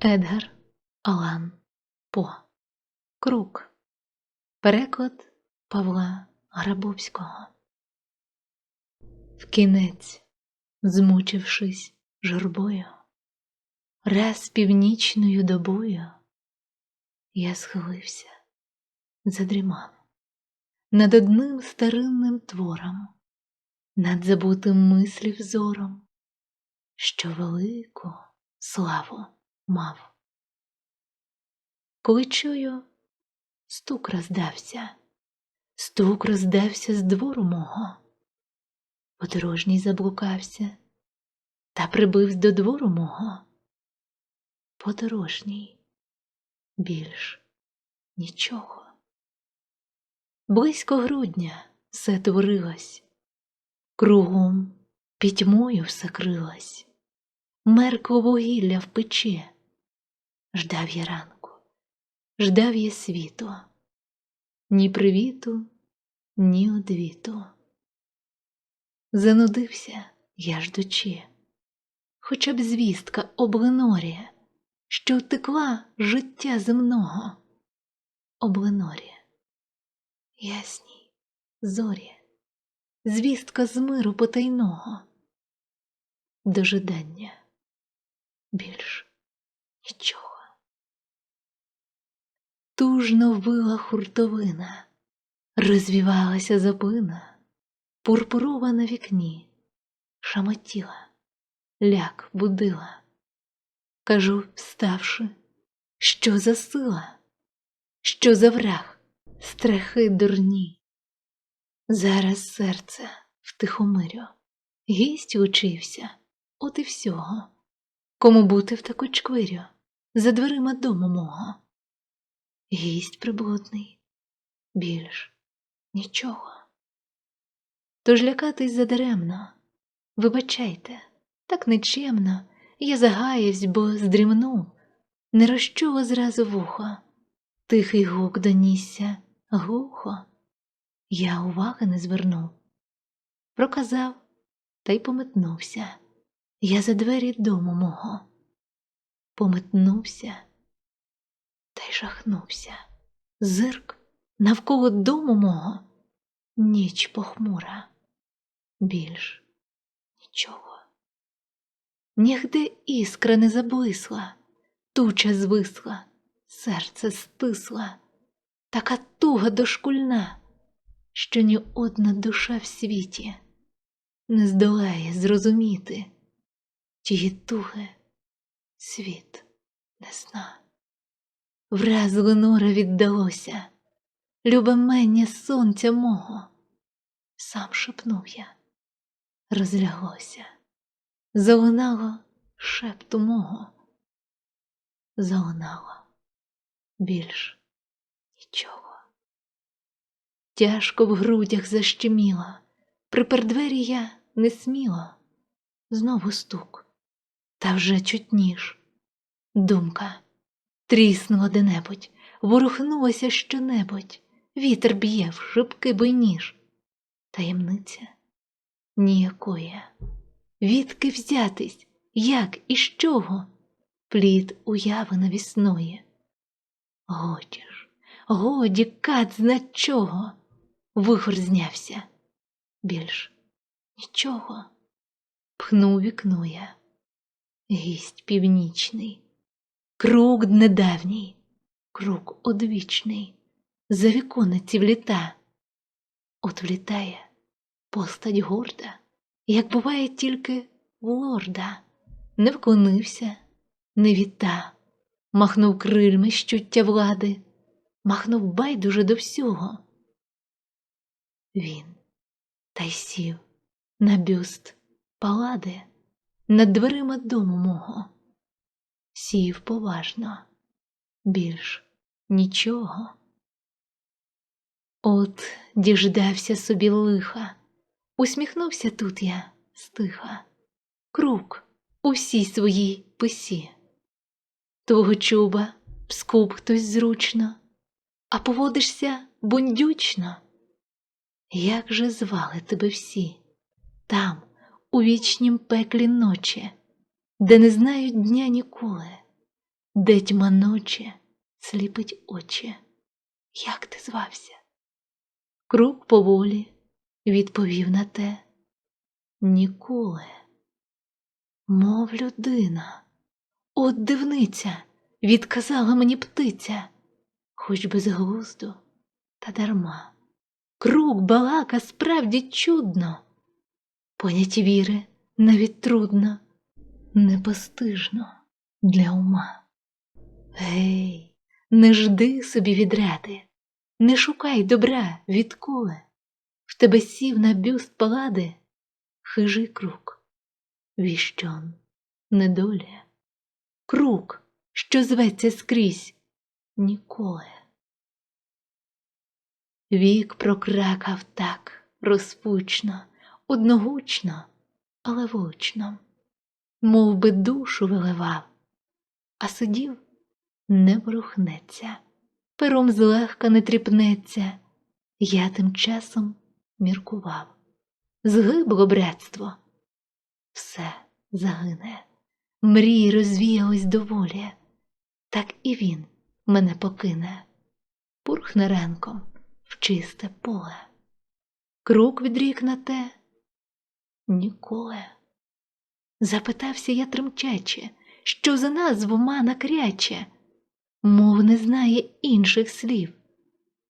Едгар Алан По. Круг. Переклад Павла Грабовського. Вкінець, змучившись журбою, раз північною добою, я схилився, задрімав над одним старинним твором, над забутим мислів зором, що велику славу мав. Коли чую, стук роздався, стук роздався з двору мого. Подорожній заблукався та прибив до двору мого. Подорожній більш нічого. Близько грудня все творилось, кругом пітьмою все крилось, меркло вугілля в печі. Ждав я ранку, ждав я світу, ні привіту, ні одвіту. Занудився я ждучи, хоча б звістка об Ленорі, що втекла життя земного. Об Ленорі, ясній зорі, звістка з миру потайного, дожидання. Більш нічого. Тужно вила хуртовина, розвівалася запина, пурпурова на вікні, шамотіла, ляк будила. Кажу, вставши, що за сила, що за враг, страхи дурні. Зараз серце втихомирю, гість учився, от і всього. Кому бути в таку чквирю, за дверима дому мого. Гість приблудний, більш нічого. Тож лякатись задаремно, вибачайте, так нечемно, я загаявсь, бо здрімну, не розчула зразу вухо, тихий гук донісся, глухо, я уваги не звернув. Проказав та й пометнувся. Я за двері дому мого, пометнувся та й жахнувся. Зирк навколо дому мого, ніч похмура, більш нічого. Нігде іскра не заблисла, туча звисла, серце стисла, така туга дошкульна, що ні одна душа в світі не здолає зрозуміти. Тії туги світ не зна. Враз Ленора віддалося, любомення сонця мого, сам шепнув я, розляглося, залунало шепту мого, залунало більш нічого. Тяжко в грудях защеміло, припер двері я не сміла, знову стук. Та вже чутніш. Думка тріснула де-небудь, ворухнулося що-небудь, вітер б'є в шибки бойніж. Таємниця ніякої. Відки взятись, як і з чого? Плід уяви навісної. Годі ж, годі кат зна чого. Вихор знявся. Більш нічого. Пхнув вікно я гість північний, круг недавній, круг одвічний, за віконниці вліта. От влітає постать горда, як буває тільки в лорда, не вклонився, не віта, махнув крильми щуття влади, махнув байдуже до всього. Він та й сів на бюст палади над дверима дому мого. Сів поважно, більш нічого. От діждався собі лиха, усміхнувся тут я стиха, круг у своїй писі. Твого чуба скуп хтось зручно, а поводишся бундючно. Як же звали тебе всі там, у вічнім пеклі ночі, де не знають дня ніколи, де тьма ночі сліпить очі. Як ти звався? Круг поволі відповів на те ніколи. Мов людина, от дивниця, відказала мені птиця, хоч без глузду та дарма. Круг балака справді чудно, поняті віри навіть трудно, непостижно для ума. Гей, не жди собі відряди, не шукай добра відколи. В тебе сів на бюст палади хижий круг, віщон, недоля, круг, що зветься скрізь ніколи. Вік прокракав так розпучно, одногучно, але влучно, мов би душу виливав, а сидів не ворухнеться, пером злегка не тріпнеться. Я тим часом міркував. Згибло братство, все загине, мрії розвіялись доволі, так і він мене покине, пурхне ранком в чисте поле. Круг відрік на те ніколи. Запитався я тремтяче, що за нас двома накряче, мов не знає інших слів.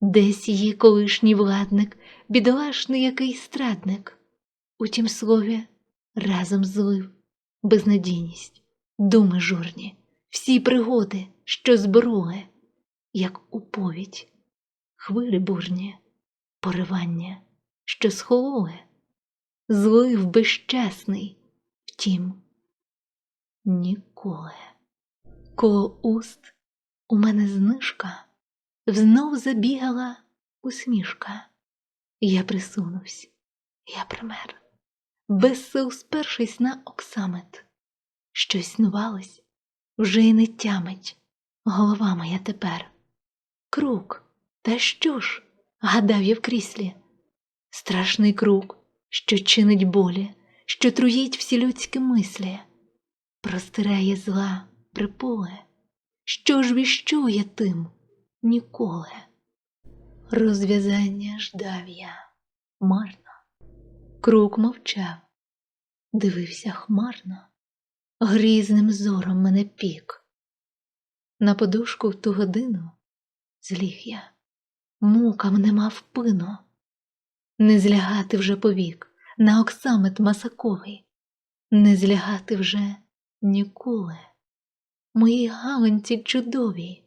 Десь її колишній владник, бідолашний який страдник, у тім слові разом злив безнадійність, думи журні, всі пригоди, що збороли, як у повідь, хвилі бурні, поривання, що схололи, злив безчесний, втім, ніколи. Коло уст у мене знижка. Знов забігала усмішка. Я присунувся, я пример, без сил спершись на оксамет. Щось снувалось, вже й не тямить голова моя тепер. Круг, та що ж? гадав я в кріслі. Страшний круг, що чинить болі, що труїть всі людські мислі, простирає зла приполе. Що ж віщує тим? ніколи. Розв'язання ждав я марно. Круг мовчав, дивився хмарно, грізним зором мене пік. На подушку в ту годину зліг я, мукам не мав пину, не злягати вже повік на оксамет масаковий, не злягати вже ніколи, моїй галанці чудовій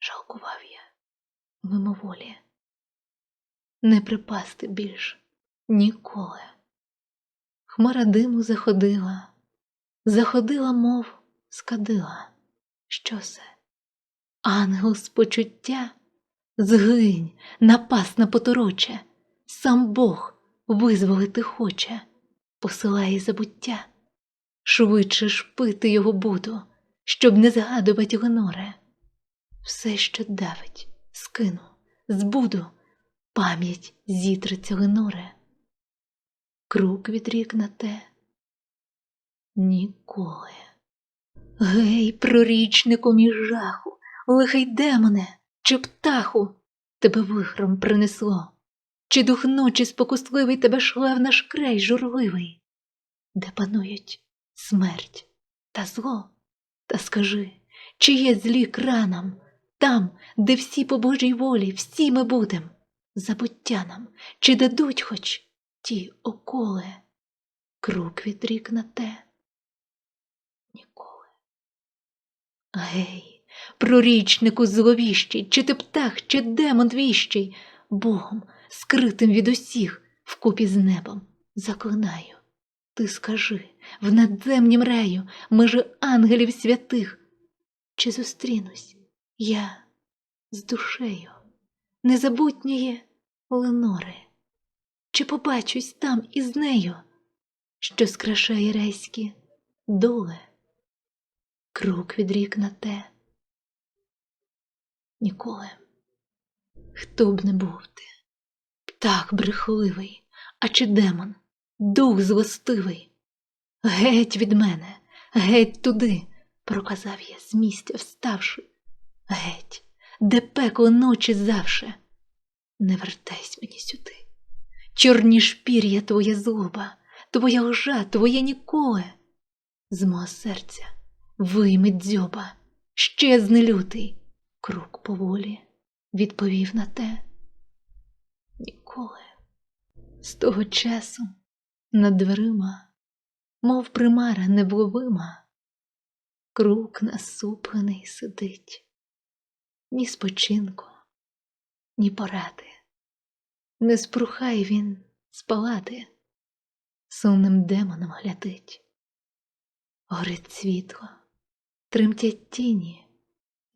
жалкував я мимоволі, не припасти більш ніколи. Хмара диму заходила, заходила, мов скадила. Що це? Ангел з почуття? Згинь, напасна потороче, сам Бог визволити хоче, посилає забуття, швидше ж пити його буду, щоб не згадувати гоноре все, що давить, скину, збуду, пам'ять зітреться гиноре. Круг відрік на те ніколи. Гей, прорічнику між жаху, лихий демоне, чи птаху тебе вихром принесло, чи дух ночі спокусливий тебе шле в наш край журливий, де панують смерть та зло, та скажи, чи є злі кранам, там, де всі по Божій волі, всі ми будем, забуття нам, чи дадуть хоч ті околи, круг відрік на те. Ніколи. Гей, прорічнику зловіщий, чи ти птах, чи демон віщий, Богом, скритим від усіх, вкупі з небом, заклинаю. Ти скажи в надземнім раю, межи ангелів святих, чи зустрінусь я з душею незабутньої Ленори, чи побачусь там із нею, що скрашає рейські доли, круг відрік на те. Ніколи, хто б не був ти, птах брехливий, а чи демон, дух злостивий, геть від мене, геть туди, проказав я з місця вставши. Геть, де пекло ночі завше. Не вертайся мені сюди. Чорні шпір'я твоя злоба, твоя лжа, твоє ніколи. З мого серця вийми дзьоба, щезни лютий, круг поволі відповів на те. Ніколи. З того часу над дверима, мов примара невловима, круг насуплений сидить, ні спочинку, ні поради, не спрухає він спалати, сумним демоном глядить. Горить світло, тремтять тіні,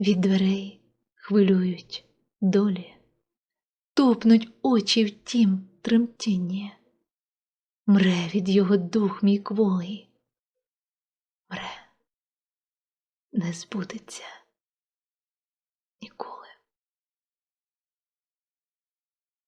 від дверей хвилюють долі, топнуть очі в тім тремтіння. Мре від його дух мій кволий, мре, не збудеться ніколи.